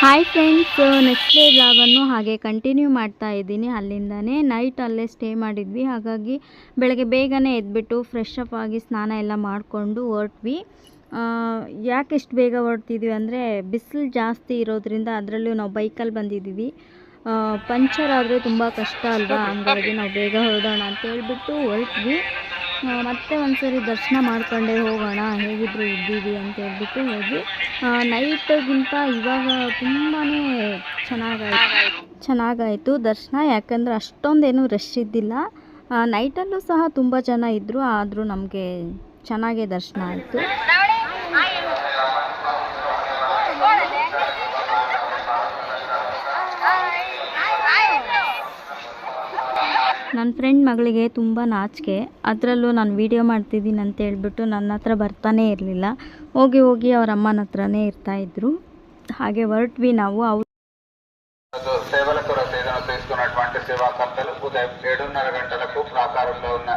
Hi friends next day ಬ್ಲಾಗನ್ನು ಹಾಗೆ continue ಮಾಡ್ತಾ ಇದ್ದೀನಿ. ಅಲ್ಲಿಂದನೇ ನೈಟ್ ಅಲ್ಲೇ ಸ್ಟೇ ಮಾಡಿದ್ವಿ. ಹಾಗಾಗಿ ಬೆಳಗ್ಗೆ ಬೇಗನೆ ಎದ್ಬಿಟ್ಟು ಫ್ರೆಶ್ ಅಪ್ ಆಗಿ ಸ್ನಾನ ಎಲ್ಲ ಮಾಡಿಕೊಂಡು ಹೊರಟ್ವಿ. ಯಾಕೆ ಇಷ್ಟು ಬೇಗ ಹೊರಡ್ತಿದ್ವಿ ಅಂದರೆ ಬಿಸಿಲು ಜಾಸ್ತಿ ಇರೋದ್ರಿಂದ ಅದರಲ್ಲೂ ನಾವು ಬೈಕಲ್ಲಿ ಬಂದಿದ್ದೀವಿ. ಪಂಚರ್ ಆದರೆ ತುಂಬ ಕಷ್ಟ ಅಲ್ವಾ? ಹಂಗಾಗಿ ನಾವು ಬೇಗ ಹೊರಡೋಣ ಅಂತ ಹೇಳ್ಬಿಟ್ಟು ಹೊರಟ್ವಿ. ಮತ್ತೆ ಒಂದ್ಸರಿ ದರ್ಶನ ಮಾಡ್ಕೊಂಡೇ ಹೋಗೋಣ, ಹೇಗಿದ್ರು ಇದ್ದೀವಿ ಅಂತ ಹೇಳ್ಬಿಟ್ಟು ಹೋಗಿ ನೈಟ್ಗಿಂತ ಇವಾಗ ತುಂಬಾ ಚೆನ್ನಾಗಾಯ್ತು. ಚೆನ್ನಾಗಾಯಿತು ದರ್ಶನ, ಯಾಕಂದರೆ ಅಷ್ಟೊಂದೇನು ರಶ್ ಇದ್ದಿಲ್ಲ. ನೈಟಲ್ಲೂ ಸಹ ತುಂಬ ಜನ ಇದ್ದರು ಆದರೂ ನಮಗೆ ಚೆನ್ನಾಗೇ ದರ್ಶನ ಆಯಿತು. ನನ್ನ ಫ್ರೆಂಡ್ ಮಗಳಿಗೆ ತುಂಬ ನಾಚಿಕೆ. ಅದರಲ್ಲೂ ನಾನು ವೀಡಿಯೋ ಮಾಡ್ತಿದ್ದೀನಿ ಅಂತ ಹೇಳ್ಬಿಟ್ಟು ನನ್ನ ಹತ್ರ ಬರ್ತಾನೇ ಇರಲಿಲ್ಲ. ಹೋಗಿ ಹೋಗಿ ಅವ್ರ ಅಮ್ಮನ ಹತ್ರನೇ ಇರ್ತಾಯಿದ್ರು ಹಾಗೆ ಹೊರಟ್ವಿ ನಾವು. ಅವು సేవల కొరకు ఏదైనా తీసుకున్నటువంటి సేవా కర్తలు ఉదయం ఏడున్నర ఉన్న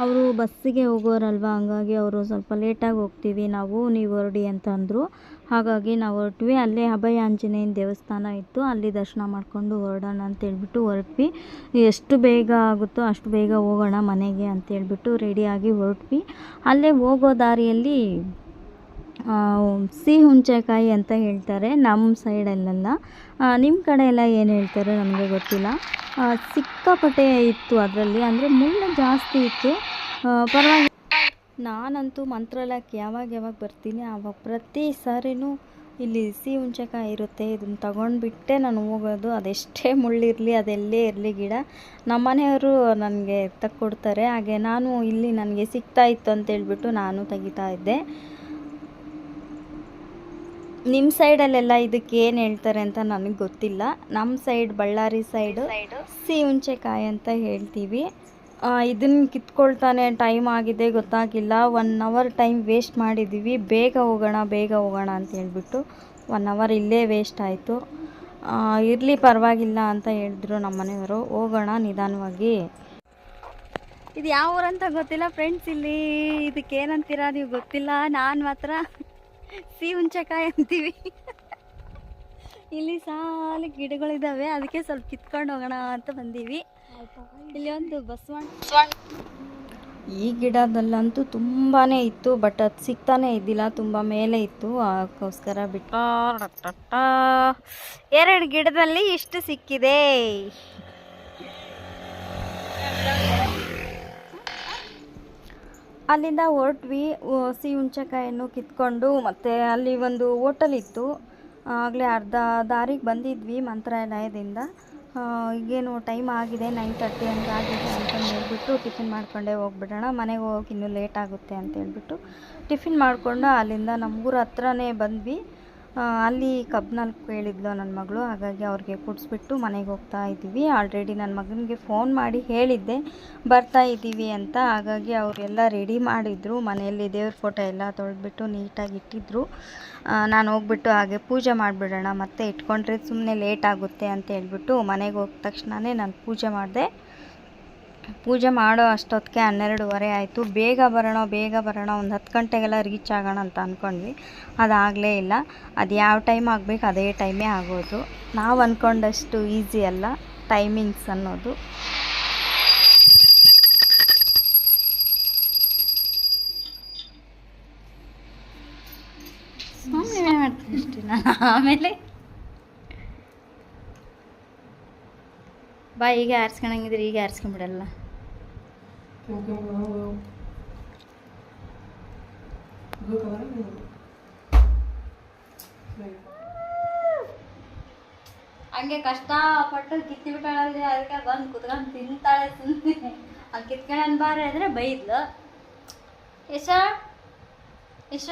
ಅವರು ಬಸ್ಸಿಗೆ ಹೋಗೋರಲ್ವ? ಹಂಗಾಗಿ ಅವರು ಸ್ವಲ್ಪ ಲೇಟಾಗಿ ಹೋಗ್ತೀವಿ, ನಾವು ನೀವು ಹೊರಡಿ ಅಂತ ಅಂದರು. ಹಾಗಾಗಿ ನಾವು ಹೊರಟ್ವಿ. ಅಲ್ಲೇ ಅಭಯ ಆಂಜನೇಯನ ದೇವಸ್ಥಾನ ಇತ್ತು. ಅಲ್ಲಿ ದರ್ಶನ ಮಾಡಿಕೊಂಡು ಹೊರಡೋಣ ಅಂತ ಹೇಳ್ಬಿಟ್ಟು ಹೊರಟ್ವಿ. ಎಷ್ಟು ಬೇಗ ಆಗುತ್ತೋ ಅಷ್ಟು ಬೇಗ ಹೋಗೋಣ ಮನೆಗೆ ಅಂತೇಳ್ಬಿಟ್ಟು ರೆಡಿಯಾಗಿ ಹೊರಟ್ವಿ. ಅಲ್ಲೇ ಹೋಗೋ ದಾರಿಯಲ್ಲಿ ಸಿಹಿ ಹುಂಚೆಕಾಯಿ ಅಂತ ಹೇಳ್ತಾರೆ ನಮ್ಮ ಸೈಡಲ್ಲೆಲ್ಲ ನಿಮ್ಮ ಕಡೆ ಎಲ್ಲ ಏನು ಹೇಳ್ತಾರೆ ನಮಗೆ ಗೊತ್ತಿಲ್ಲ. ಸಿಕ್ಕಾಪಟ್ಟೆ ಇತ್ತು ಅದರಲ್ಲಿ. ಅಂದರೆ ಮುಳ್ಳು ಜಾಸ್ತಿ ಇತ್ತು. ಪರವಾಗಿ ನಾನಂತೂ ಮಂತ್ರಾಲಯಕ್ಕೆ ಯಾವಾಗ ಯಾವಾಗ ಬರ್ತೀನಿ ಆವಾಗ ಪ್ರತಿ ಸಾರಿನೂ ಇಲ್ಲಿ ಸಿಹಿ ಹುಂಚೆಕಾಯಿ ಇರುತ್ತೆ. ಇದನ್ನು ತಗೊಂಡ್ಬಿಟ್ಟೆ ನಾನು ಹೋಗೋದು. ಅದೆಷ್ಟೇ ಮುಳ್ಳಿರಲಿ ಅದೆಲ್ಲೇ ಇರಲಿ ಗಿಡ. ನಮ್ಮ ಮನೆಯವರು ನನಗೆ ತಕ್ಕೊಡ್ತಾರೆ. ಹಾಗೆ ನಾನು ಇಲ್ಲಿ ನನಗೆ ಸಿಗ್ತಾ ಇತ್ತು ಅಂತ ಹೇಳ್ಬಿಟ್ಟು ನಾನು ತೆಗಿತಾ ಇದ್ದೆ. ನಿಮ್ಮ ಸೈಡಲ್ಲೆಲ್ಲ ಇದಕ್ಕೆ ಏನು ಹೇಳ್ತಾರೆ ಅಂತ ನನಗೆ ಗೊತ್ತಿಲ್ಲ. ನಮ್ಮ ಸೈಡ್ ಬಳ್ಳಾರಿ ಸೈಡು ಸಿ ಹುಂಚೆಕಾಯಿ ಅಂತ ಹೇಳ್ತೀವಿ. ಇದನ್ನು ಕಿತ್ಕೊಳ್ತಾನೆ ಟೈಮ್ ಆಗಿದೆ ಗೊತ್ತಾಗಿಲ್ಲ. ಒನ್ ಅವರ್ ಟೈಮ್ ವೇಸ್ಟ್ ಮಾಡಿದ್ದೀವಿ ಬೇಗ ಹೋಗೋಣ ಬೇಗ ಹೋಗೋಣ ಅಂತ ಹೇಳ್ಬಿಟ್ಟು ಒನ್ ಅವರ್ ಇಲ್ಲೇ ವೇಸ್ಟ್ ಆಯಿತು. ಇರಲಿ ಪರವಾಗಿಲ್ಲ ಅಂತ ಹೇಳಿದ್ರು ನಮ್ಮ ಮನೆಯವರು. ಹೋಗೋಣ ನಿಧಾನವಾಗಿ. ಇದು ಯಾವ ಊರಂತ ಗೊತ್ತಿಲ್ಲ ಫ್ರೆಂಡ್ಸ್ ಇಲ್ಲಿ. ಇದಕ್ಕೆ ಏನಂತೀರಾ ನೀವು ಗೊತ್ತಿಲ್ಲ. ನಾನು ಮಾತ್ರ ಸಿಹಿ ಹುಂಚಕಾಯಿ ಅಂತೀವಿ. ಇಲ್ಲಿ ಸಾಲಿ ಗಿಡಗಳಿದ್ದಾವೆ ಅದಕ್ಕೆ ಸ್ವಲ್ಪ ಕಿತ್ಕೊಂಡು ಹೋಗೋಣ ಅಂತ ಬಂದೀವಿ. ಇಲ್ಲಿ ಒಂದು ಬಸವಣ್ಣ. ಈ ಗಿಡದಲ್ಲಂತೂ ತುಂಬಾ ಇತ್ತು, ಬಟ್ ಅದು ಸಿಗ್ತಾನೆ ಇದ್ದಿಲ್ಲ, ತುಂಬ ಮೇಲೆ ಇತ್ತು. ಅದಕ್ಕೋಸ್ಕರ ಬಿಟ್ಟು ಎರಡು ಗಿಡದಲ್ಲಿ ಇಷ್ಟು ಸಿಕ್ಕಿದೆ. ಅಲ್ಲಿಂದ ಹೊರಟ್ವಿ ಸಿ ಹುಣ್ಸೆಕಾಯನ್ನು ಕಿತ್ಕೊಂಡು ಮತ್ತು ಅಲ್ಲಿ ಒಂದು ಹೋಟೆಲ್ ಇತ್ತು. ಆಗಲೇ ಅರ್ಧ ದಾರಿಗೆ ಬಂದಿದ್ವಿ ಮಂತ್ರಾಲಯದಿಂದ. ಈಗೇನು ಟೈಮ್ ಆಗಿದೆ, ನೈನ್ ತರ್ಟಿ ಅಂತ ಆಗಿದೆ ಅಂತಂದು ಹೇಳ್ಬಿಟ್ಟು ಟಿಫಿನ್ ಮಾಡ್ಕೊಂಡೇ ಹೋಗ್ಬಿಡೋಣ, ಮನೆಗೆ ಹೋಗಿ ಇನ್ನೂ ಲೇಟ್ ಆಗುತ್ತೆ ಅಂತ ಹೇಳ್ಬಿಟ್ಟು ಟಿಫಿನ್ ಮಾಡಿಕೊಂಡು ಅಲ್ಲಿಂದ ನಮ್ಮೂರ ಹತ್ರನೇ ಬಂದ್ವಿ. ಅಲ್ಲಿ ಕಬ್ನಲ್ಲಿ ಕೇಳಿದ್ಲು ನನ್ನ ಮಗಳು, ಹಾಗಾಗಿ ಅವ್ರಿಗೆ ಕುಡಿಸ್ಬಿಟ್ಟು ಮನೆಗೆ ಹೋಗ್ತಾ ಇದ್ದೀವಿ. ಆಲ್ರೆಡಿ ನನ್ನ ಮಗನಿಗೆ ಫೋನ್ ಮಾಡಿ ಹೇಳಿದ್ದೆ, ಬರ್ತಾ ಇದ್ದೀವಿ ಅಂತ. ಹಾಗಾಗಿ ಅವರೆಲ್ಲ ರೆಡಿ ಮಾಡಿದ್ರು. ಮನೆಯಲ್ಲಿ ದೇವ್ರ ಫೋಟೋ ಎಲ್ಲ ತೊಳೆದ್ಬಿಟ್ಟು ನೀಟಾಗಿ ಇಟ್ಟಿದ್ರು. ನಾನು ಹೋಗ್ಬಿಟ್ಟು ಹಾಗೆ ಪೂಜೆ ಮಾಡಿಬಿಡೋಣ, ಮತ್ತೆ ಇಟ್ಕೊಂಡ್ರೆ ಸುಮ್ಮನೆ ಲೇಟ್ ಆಗುತ್ತೆ ಅಂತ ಹೇಳ್ಬಿಟ್ಟು ಮನೆಗೆ ಹೋದ ತಕ್ಷಣವೇ ನಾನು ಪೂಜೆ ಮಾಡಿದೆ. ಪೂಜೆ ಮಾಡೋ ಅಷ್ಟೊತ್ತಿಗೆ ಹನ್ನೆರಡುವರೆ ಆಯಿತು. ಬೇಗ ಬರೋಣ ಬೇಗ ಬರೋಣ, ಒಂದು ಹತ್ತು ಗಂಟೆಗೆಲ್ಲ ರೀಚ್ ಆಗೋಣ ಅಂತ ಅಂದ್ಕೊಂಡ್ವಿ ಅದಾಗಲೇ ಇಲ್ಲ. ಅದು ಯಾವ ಟೈಮ್ ಆಗಬೇಕು ಅದೇ ಟೈಮೇ ಆಗೋದು. ನಾವು ಅಂದ್ಕೊಂಡಷ್ಟು ಈಸಿ ಅಲ್ಲ ಟೈಮಿಂಗ್ಸ್ ಅನ್ನೋದು. ಆಮೇಲೆ? ಬಾ ಈಗ ಆರಿಸ್ಕೊಳಂಗಿದ್ರೆ ಈಗ ಆರಿಸ್ಕೊಂಬಿಡಲ್ಲ ಹಂಗೆ ಕಷ್ಟಪಟ್ಟು ಕಿತ್ತಿ ಬಿಟ್ಟಾಳೆ ಅದಕ್ಕೆ ಬಂದು ಕುತ್ಕೊಂಡು ತಿಂತಾಳೆ ತಿಂತೀನಿ ಆ ಕಿತ್ಕೊಂಡು ಬಾರೆ ಅಂದರೆ ಬೈದ್ಲು. ಯಶ? ಯಶ?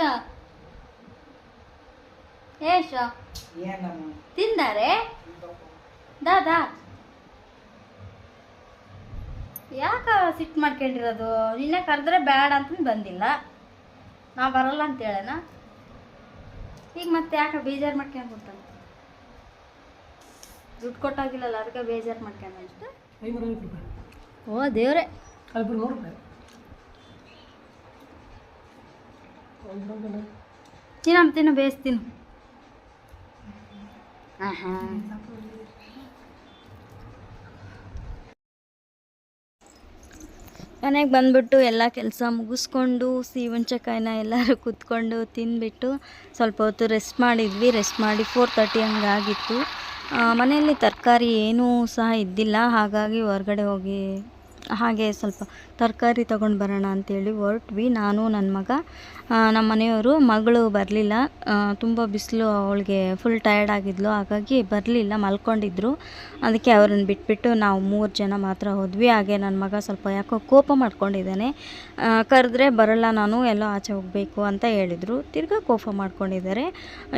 ಯಶ? ತಿಂದಾರೆ? ದಾದಾ ಯಾಕ ಸಿಟ್ಟು ಮಾಡ್ಕೊಂಡಿರೋದು? ನಿನ್ನೆ ಕರೆದ್ರೆ ಬೇಡ ಅಂತ ಬಂದಿಲ್ಲ. ನಾ ಬರಲ್ಲ ಅಂತ ಹೇಳನ? ಈಗ ಮತ್ತೆ ಯಾಕೆ ಬೇಜಾರು ಮಾಡ್ಕೊಂಡು ಬಿಡ್ತಾನೆ ದುಡ್ಡು ಕೊಟ್ಟಾಗಿಲ್ಲಲ್ಲ ಅದಕ್ಕೆ ಬೇಜಾರು ಮಾಡ್ಕೊಂಡು ಅಷ್ಟು? ಓ ದೇವ್ರೆ. ತಿನ್ನ ತಿನ್ನು ಬೇಯಿಸ್ತೀನಿ. ಹಾಂ ಹಾಂ ಮನೆಗೆ ಬಂದ್ಬಿಟ್ಟು ಎಲ್ಲ ಕೆಲಸ ಮುಗಿಸ್ಕೊಂಡು ಸಿ ಹುಂಚಕಾಯಿನ ಎಲ್ಲರೂ ಕೂತ್ಕೊಂಡು ತಿಂದುಬಿಟ್ಟು ಸ್ವಲ್ಪ ಹೊತ್ತು ರೆಸ್ಟ್ ಮಾಡಿದ್ವಿ. ರೆಸ್ಟ್ ಮಾಡಿ ಫೋರ್ ತರ್ಟಿ ಹಂಗಾಗಿತ್ತು ಮನೆಯಲ್ಲಿ ತರಕಾರಿ ಏನೂ ಸಹ ಇದ್ದಿಲ್ಲ. ಹಾಗಾಗಿ ಹೊರಗಡೆ ಹೋಗಿ ಹಾಗೆ ಸ್ವಲ್ಪ ತರಕಾರಿ ತೊಗೊಂಡು ಬರೋಣ ಅಂತೇಳಿ ಹೊರಟ್ವಿ. ನಾನು ನನ್ನ ಮಗ. ನಮ್ಮ ಮನೆಯವರು ಮಗಳು ಬರಲಿಲ್ಲ. ತುಂಬ ಬಿಸಿಲು ಅವಳಿಗೆ ಫುಲ್ ಟಯರ್ಡ್ ಆಗಿದ್ಲು. ಹಾಗಾಗಿ ಬರಲಿಲ್ಲ, ಮಲ್ಕೊಂಡಿದ್ರು. ಅದಕ್ಕೆ ಅವ್ರನ್ನ ಬಿಟ್ಬಿಟ್ಟು ನಾವು ಮೂರು ಜನ ಮಾತ್ರ ಹೋದ್ವಿ. ಹಾಗೆ ನನ್ನ ಮಗ ಸ್ವಲ್ಪ ಯಾಕೋ ಕೋಪ ಮಾಡ್ಕೊಂಡಿದ್ದಾನೆ. ಕರೆದ್ರೆ ಬರಲ್ಲ ನಾನು, ಎಲ್ಲೋ ಆಚೆ ಹೋಗಬೇಕು ಅಂತ ಹೇಳಿದರು. ತಿರ್ಗಾ ಕೋಪ ಮಾಡ್ಕೊಂಡಿದ್ದಾರೆ.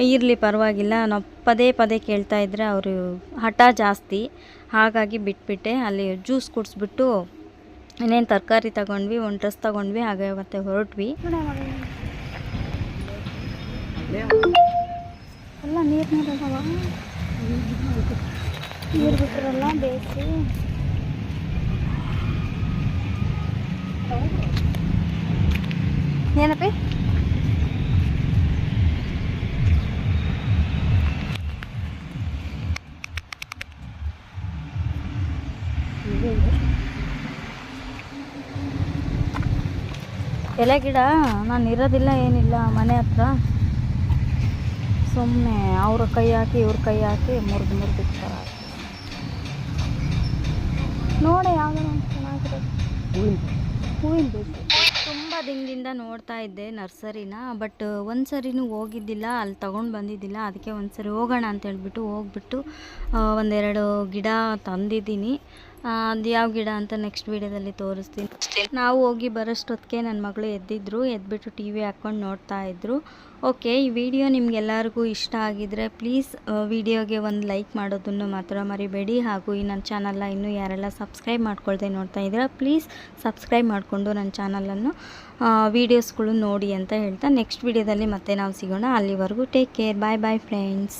ಇರಲಿ, ಪರವಾಗಿಲ್ಲ. ನಾವು ಪದೇ ಪದೇ ಕೇಳ್ತಾ ಇದ್ದರೆ ಅವರು ಹಠ ಜಾಸ್ತಿ. ಹಾಗಾಗಿ ಬಿಟ್ಬಿಟ್ಟೆ. ಅಲ್ಲಿ ಜ್ಯೂಸ್ ಕುಡಿಸ್ಬಿಟ್ಟು ಇನ್ನೇನು ತರಕಾರಿ ತಗೊಂಡ್ವಿ ಒಂದು ಡ್ರೆಸ್ ತಗೊಂಡ್ವಿ ಹಾಗೆ ಮತ್ತೆ ಹೊರಟ್ವಿ. ಎಲ್ಲ ನೀರು ನೀರು ಬಿಟ್ಟರೆಲ್ಲ ಬೇಯಿಸಿ ಏನಪ್ಪಿ? ಎಲೆ ಗಿಡ ನಾನು ಇರೋದಿಲ್ಲ, ಏನಿಲ್ಲ, ಮನೆ ಹತ್ರ. ಸುಮ್ಮನೆ ಅವ್ರ ಕೈ ಹಾಕಿ, ಇವ್ರ ಕೈ ಹಾಕಿ ಮುರಿದು ಮುರಿದು ನೋಡಿ ಯಾವ್ದಾರ ಚೆನ್ನಾಗಿರೋದು ಹೂವಿನ ಬೇಕು ತುಂಬ ದಿನದಿಂದ ನೋಡ್ತಾ ಇದ್ದೆ ನರ್ಸರಿನ, ಬಟ್ ಒಂದು ಸರಿನೂ ಹೋಗಿದ್ದಿಲ್ಲ, ಅಲ್ಲಿ ತೊಗೊಂಡು ಬಂದಿದ್ದಿಲ್ಲ, ಅದಕ್ಕೆ ಒಂದು ಸರಿ ಹೋಗೋಣ ಅಂತ ಹೇಳ್ಬಿಟ್ಟು ಹೋಗ್ಬಿಟ್ಟು ಒಂದೆರಡು ಗಿಡ ತಂದಿದ್ದೀನಿ. ಅದು ಯಾವ ಗಿಡ ಅಂತ ನೆಕ್ಸ್ಟ್ ವೀಡಿಯೋದಲ್ಲಿ ತೋರಿಸ್ತೀನಿ. ನಾವು ಹೋಗಿ ಬರೋಷ್ಟೊತ್ತಿಗೆ ನನ್ನ ಮಗಳು ಎದ್ದಿದ್ರು, ಎದ್ಬಿಟ್ಟು ಟಿ ವಿ ಹಾಕ್ಕೊಂಡು ನೋಡ್ತಾ ಇದ್ರು. ಓಕೆ ಈ ವಿಡಿಯೋ ನಿಮ್ಗೆಲ್ಲರಿಗೂ ಇಷ್ಟ ಆಗಿದ್ರೆ ಪ್ಲೀಸ್ ವಿಡಿಯೋಗೆ ಒಂದು ಲೈಕ್ ಮಾಡೋದನ್ನು ಮಾತ್ರ ಮರಿಬೇಡಿ. ಹಾಗೂ ಈ ನನ್ನ ಚಾನಲ್ನ ಇನ್ನೂ ಯಾರೆಲ್ಲ ಸಬ್ಸ್ಕ್ರೈಬ್ ಮಾಡ್ಕೊಳ್ದೆ ನೋಡ್ತಾ ಇದ್ದೀರಾ ಪ್ಲೀಸ್ ಸಬ್ಸ್ಕ್ರೈಬ್ ಮಾಡಿಕೊಂಡು ನನ್ನ ಚಾನಲನ್ನು ವೀಡಿಯೋಸ್ಗಳು ನೋಡಿ ಅಂತ ಹೇಳ್ತಾ ನೆಕ್ಸ್ಟ್ ವಿಡಿಯೋದಲ್ಲಿ ಮತ್ತೆ ನಾವು ಸಿಗೋಣ. ಅಲ್ಲಿವರೆಗೂ take care bye bye friends